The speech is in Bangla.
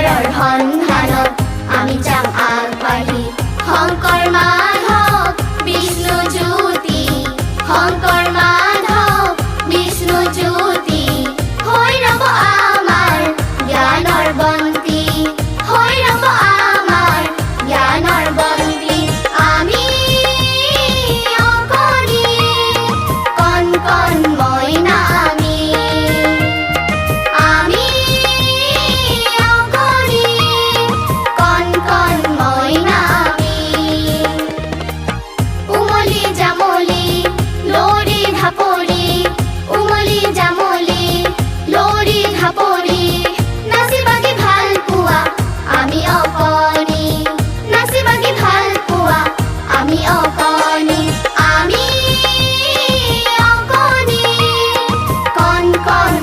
শরণ হন আমি চাম আগবাড়ি হংকর মাধব বিষ্ণু জ্যোতি। হংকর জামলে